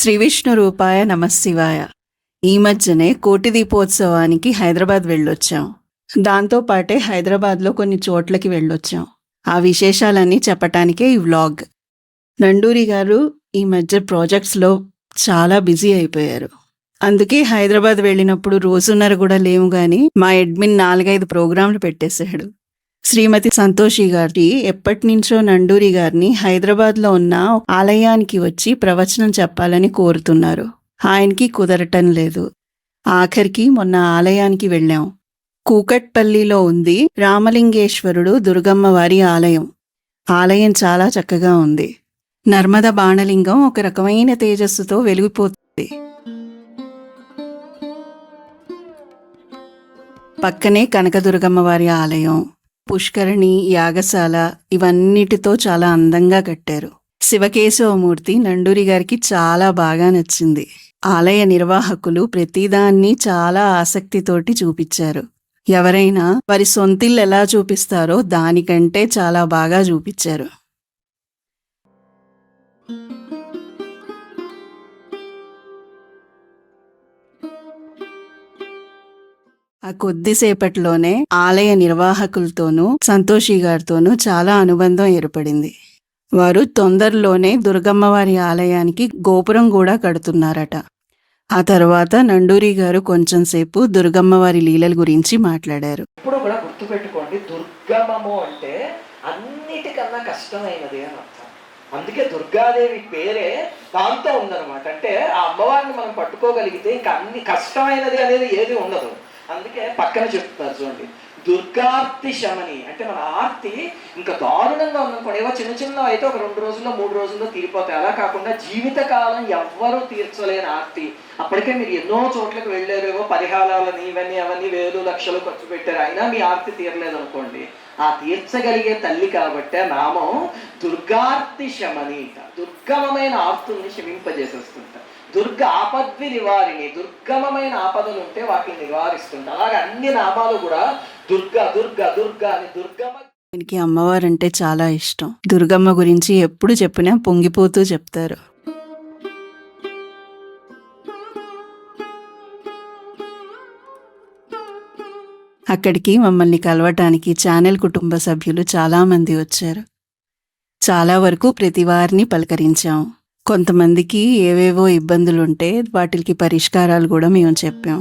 శ్రీ విష్ణు రూపాయ నమశివాయ ఈ మధ్యనే కోటి దీపోత్సవానికి హైదరాబాద్ వెళ్ళొచ్చాం. దాంతో పాటే హైదరాబాద్లో కొన్ని చోట్లకి వెళ్ళొచ్చాం. ఆ విశేషాలన్నీ చెప్పటానికే ఈ వ్లాగ్. నండూరి గారు ఈ మధ్య ప్రాజెక్ట్స్లో చాలా బిజీ అయిపోయారు. అందుకే హైదరాబాద్ వెళ్ళినప్పుడు రోజున్నర కూడా లేము కానీ మా అడ్మిన్ నాలుగైదు ప్రోగ్రాంలు పెట్టేశాడు. శ్రీమతి సంతోషి గారి ఎప్పటి నుంచో నండూరి గారిని హైదరాబాద్లో ఉన్న ఆలయానికి వచ్చి ప్రవచనం చెప్పాలని కోరుతున్నారు. ఆయనకి కుదరటం లేదు. ఆఖరికి మొన్న ఆలయానికి వెళ్ళాం. కూకట్పల్లిలో ఉంది రామలింగేశ్వరుడు దుర్గమ్మవారి ఆలయం. ఆలయం చాలా చక్కగా ఉంది. నర్మద బాణలింగం ఒక రకమైన తేజస్సుతో వెలిగిపోతుంది. పక్కనే కనకదుర్గమ్మవారి ఆలయం. పుష్కరిణి యాగశాల ఇవన్నిటితో చాలా అందంగా కట్టారు. శివకేశవమూర్తి నండూరి గారికి చాలా బాగా నచ్చింది. ఆలయ నిర్వాహకులు ప్రతిదాన్ని చాలా ఆసక్తితోటి చూపించారు. ఎవరైనా వారి సొంతిల్లు ఎలా చూపిస్తారో దానికంటే చాలా బాగా చూపించారు. ఆ కొద్దిసేపట్లోనే ఆలయ నిర్వాహకులతోనూ సంతోషి గారితోనూ చాలా అనుబంధం ఏర్పడింది. వారు తొందరలోనే దుర్గమ్మవారి ఆలయానికి గోపురం కూడా కడుతున్నారట. ఆ తర్వాత నండూరి గారు కొంచెం సేపు దుర్గమ్మవారి లీలల గురించి మాట్లాడారు. ఇప్పుడు కూడా గుర్తుపెట్టుకోండి దుర్గమము అంటే అన్నిటికన్నా కష్టమైనది అని అర్థం. అందుకే దుర్గాదేవి పేరే దాంతో ఉందన్నమాట. అంటే ఆ అమ్మవారిని మనం పట్టుకోగలిగితే ఇంకా అన్ని కష్టమైనది అనేది ఏది ఉండదు. అందుకే పక్కన చెప్తారు చూడండి. దుర్గార్తి శమని. అంటే మన ఆర్తి ఇంకా దారుణంగా ఉందనుకోండి. ఏవో చిన్న చిన్న అయితే ఒక రెండు రోజుల్లో మూడు రోజుల్లో తీరిపోతాయి. అలా కాకుండా జీవితకాలం ఎవ్వరూ తీర్చలేని ఆర్తి. అప్పటికే మీరు ఎన్నో చోట్లకు వెళ్ళారేవో పరిహారాలని ఇవన్నీ అవన్నీ వేలు లక్షలు ఖర్చు పెట్టారు. అయినా మీ ఆర్తి తీరలేదు అనుకోండి ఆ తీర్చగలిగే తల్లి కాబట్టే నామం దుర్గార్తి శమని దుర్గమమైన ఆర్తుల్ని శమింపజేసేస్తుంట. దుర్గ ఆపద్వి నివారిణి. దుర్గమమైన ఆపదలు ఉంటే వాటిని నివారిస్తుంది అలాగే అన్ని నామాలు కూడా దుర్గ దుర్గ దుర్గ అని దుర్గమ ఆయనకి అమ్మవారంటే చాలా ఇష్టం. దుర్గమ్మ గురించి ఎప్పుడు చెప్పినా పొంగిపోతూ చెప్తారు. అక్కడికి మమ్మల్ని కలవటానికి ఛానల్ కుటుంబ సభ్యులు చాలామంది వచ్చారు. చాలా వరకు ప్రతి వారిని పలకరించాము కొంతమందికి ఏవేవో ఇబ్బందులుంటే వాటికి పరిష్కారాలు కూడా మేము చెప్పాం.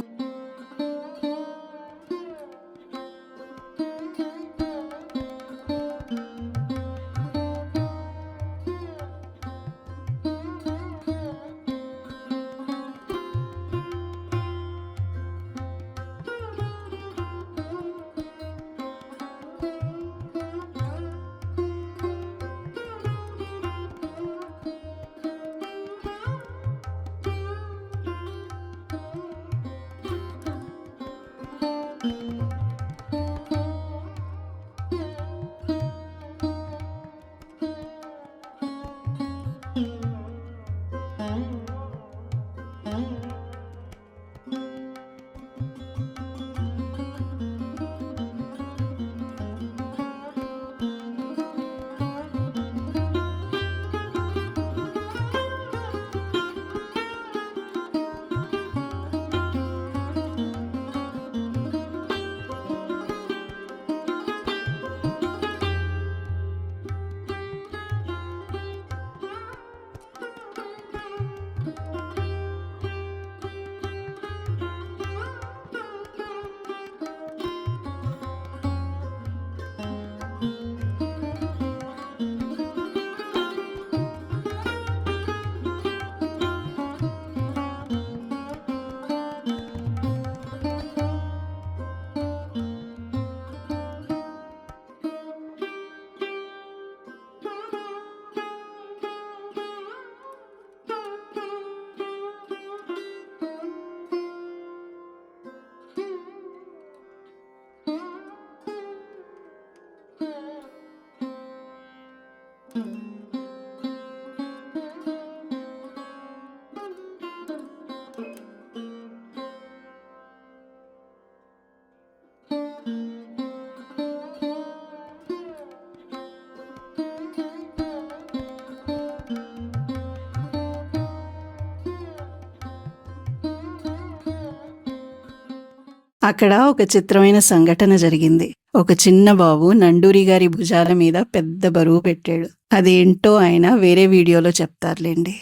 అక్కడ ఒక చిత్రమైన సంఘటన జరిగింది. ఒక చిన్న బాబు నండూరి గారి భుజాల మీద పెద్ద బరువు పెట్టాడు. అదేంటో ఆయన వేరే వీడియోలో చెప్తారులేండి.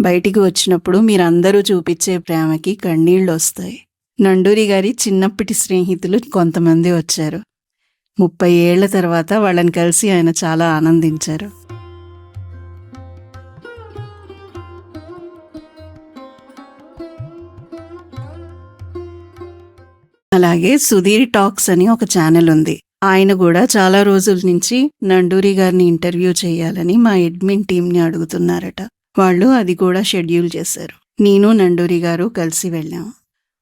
బయటికి వచ్చినప్పుడు మీరందరూ చూపించే ప్రేమకి కన్నీళ్ళు వస్తాయి నండూరి గారి చిన్నప్పటి స్నేహితులు కొంతమంది వచ్చారు. ముప్పై ఏళ్ళ తర్వాత వాళ్ళని కలిసి ఆయన చాలా ఆనందించారు. అలాగే సుధీర్ టాక్స్ అని ఒక ఛానల్ ఉంది. ఆయన కూడా చాలా రోజుల నుంచి నండూరి గారిని ఇంటర్వ్యూ చేయాలని మా అడ్మిన్ టీంని అడుగుతున్నారట. వాళ్ళు అది కూడా షెడ్యూల్ చేశారు. నేను నండూరి గారు కలిసి వెళ్ళాం.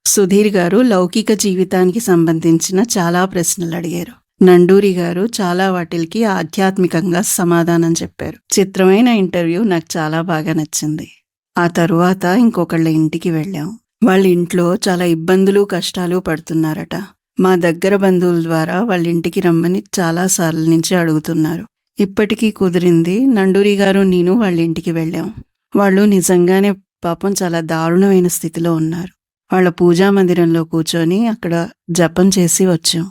సుధీర్ గారు లౌకిక జీవితానికి సంబంధించిన చాలా ప్రశ్నలు అడిగారు. నండూరి గారు చాలా వాటికి ఆధ్యాత్మికంగా సమాధానం చెప్పారు. చిత్రమైన ఇంటర్వ్యూ నాకు చాలా బాగా నచ్చింది. ఆ తరువాత ఇంకొకళ్ళ ఇంటికి వెళ్ళాం. వాళ్ళ ఇంట్లో చాలా ఇబ్బందులు కష్టాలు పడుతున్నారట. మా దగ్గర బంధువుల ద్వారా వాళ్ళ ఇంటికి రమ్మని చాలాసార్లు నుంచి అడుగుతున్నారు. ఇప్పటికీ కుదిరింది నండూరి గారు నేను వాళ్ళ ఇంటికి వెళ్ళాం. వాళ్ళు నిజంగానే పాపం చాలా దారుణమైన స్థితిలో ఉన్నారు. వాళ్ళ పూజా మందిరంలో కూర్చొని అక్కడ జపం చేసి వచ్చాం.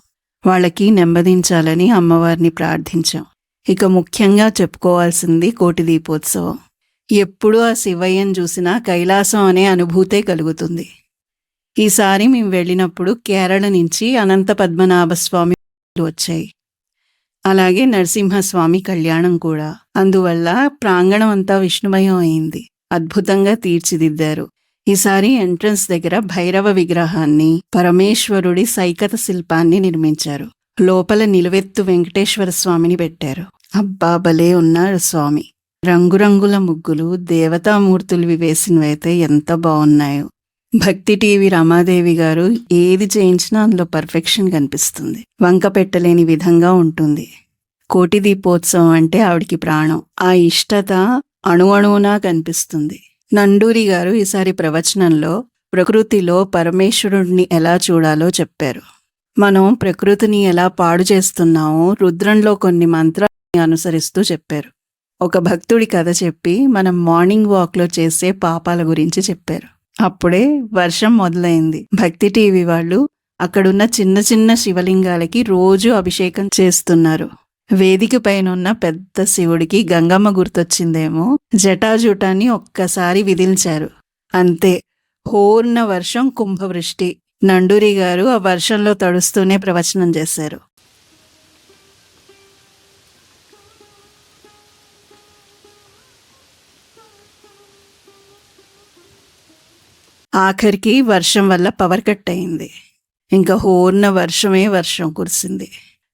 వాళ్ళకి నెమ్మదించాలని అమ్మవారిని ప్రార్థించాం. ఇక ముఖ్యంగా చెప్పుకోవాల్సింది కోటి దీపోత్సవం. ఎప్పుడూ ఆ శివయ్యను చూసినా కైలాసం అనే అనుభూతే కలుగుతుంది. ఈసారి మేము వెళ్ళినప్పుడు కేరళ నుంచి అనంత పద్మనాభస్వామి వచ్చాయి. అలాగే నరసింహస్వామి కళ్యాణం కూడా. అందువల్ల ప్రాంగణం అంతా విష్ణుమయం అయింది. అద్భుతంగా తీర్చిదిద్దారు. ఈసారి ఎంట్రన్స్ దగ్గర భైరవ విగ్రహాన్ని పరమేశ్వరుడి సైకత శిల్పాన్ని నిర్మించారు. లోపల నిలువెత్తు వెంకటేశ్వర స్వామిని పెట్టారు. అబ్బా భలే ఉన్నారు స్వామి. రంగురంగుల ముగ్గులు దేవతామూర్తులు వేసినవైతే ఎంత బాగున్నాయో. భక్తి టీవీ రమాదేవి గారు ఏది చేయించినా అందులో పర్ఫెక్షన్ కనిపిస్తుంది. వంక పెట్టలేని విధంగా ఉంటుంది. కోటి దీపోత్సవం అంటే ఆవిడికి ప్రాణం. ఆ ఇష్టత అణువణువునా కనిపిస్తుంది. నండూరి గారు ఈసారి ప్రవచనంలో ప్రకృతిలో పరమేశ్వరుడిని ఎలా చూడాలో చెప్పారు. మనం ప్రకృతిని ఎలా పాడు చేస్తున్నామో రుద్రంలో కొన్ని మంత్రాన్ని అనుసరిస్తూ చెప్పారు. ఒక భక్తుడి కథ చెప్పి మనం మార్నింగ్ వాక్లో చేసే పాపాల గురించి చెప్పారు. అప్పుడే వర్షం మొదలైంది. భక్తి టీవీ వాళ్ళు అక్కడున్న చిన్న చిన్న శివలింగాలకి రోజు అభిషేకం చేస్తున్నారు. వేదిక పైన ఉన్న పెద్ద శివుడికి గంగమ్మ గుర్తొచ్చిందేమో జటాజుటాన్ని ఒక్కసారి విదిల్చారు. అంతే హోర్న వర్షం కుంభవృష్టి. నండూరి గారు ఆ వర్షంలో తడుస్తూనే ప్రవచనం చేశారు. ఆఖరికి వర్షం వల్ల పవర్ కట్ అయింది. ఇంకా హోర్న వర్షమే వర్షం కురిసింది.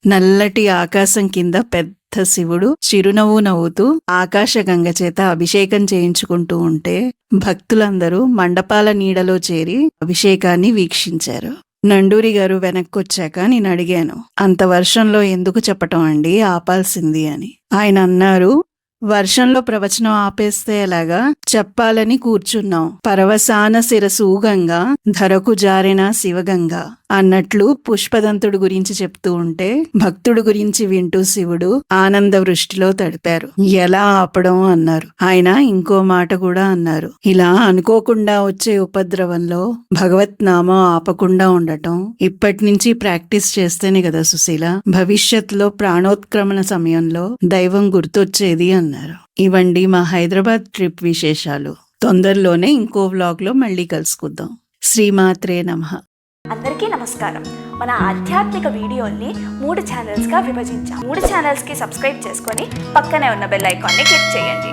నల్లటి ఆకాశం కింద పెద్ద శివుడు చిరునవ్వు నవ్వుతూ ఆకాశగంగ చేత అభిషేకం చేయించుకుంటూ ఉంటే భక్తులందరూ మండపాల నీడలో చేరి అభిషేకాన్ని వీక్షించారు. నండూరి గారు వెనక్కొచ్చాక నేను అడిగాను అంత వర్షంలో ఎందుకు చెప్పటం అండి? ఆపాల్సింది అని. ఆయన అన్నారు వర్షంలో ప్రవచనం ఆపేస్తే ఎలాగా? చెప్పాలని కూర్చున్నాం. పరవసాన శిరసూగంగా ధరకు జారిన శివగంగా. అన్నట్లు పుష్పదంతుడు గురించి చెప్తూ ఉంటే భక్తుడు గురించి వింటూ శివుడు ఆనంద వృష్టిలో తడిపారు. ఎలా ఆపడం అన్నారు. ఆయన ఇంకో మాట కూడా అన్నారు. ఇలా అనుకోకుండా వచ్చే ఉపద్రవంలో భగవత్ నామం ఆపకుండా ఉండటం ఇప్పటి నుంచి ప్రాక్టీస్ చేస్తేనే కదా సుశీల. భవిష్యత్తులో ప్రాణోత్క్రమణ సమయంలో దైవం గుర్తొచ్చేది అన్నారు. ఇవండి మా హైదరాబాద్ ట్రిప్ విశేషాలు. తొందరలోనే ఇంకో వ్లాగ్లో మళ్ళీ కలుసుకుందాం. శ్రీమాత్రే నమః. అందరికీ నమస్కారం. మన ఆధ్యాత్మిక వీడియోల్ని మూడు ఛానల్స్గా విభజించాం. మూడు ఛానల్స్కి సబ్స్క్రైబ్ చేసుకొని పక్కనే ఉన్న బెల్ ఐకాన్ని క్లిక్ చేయండి.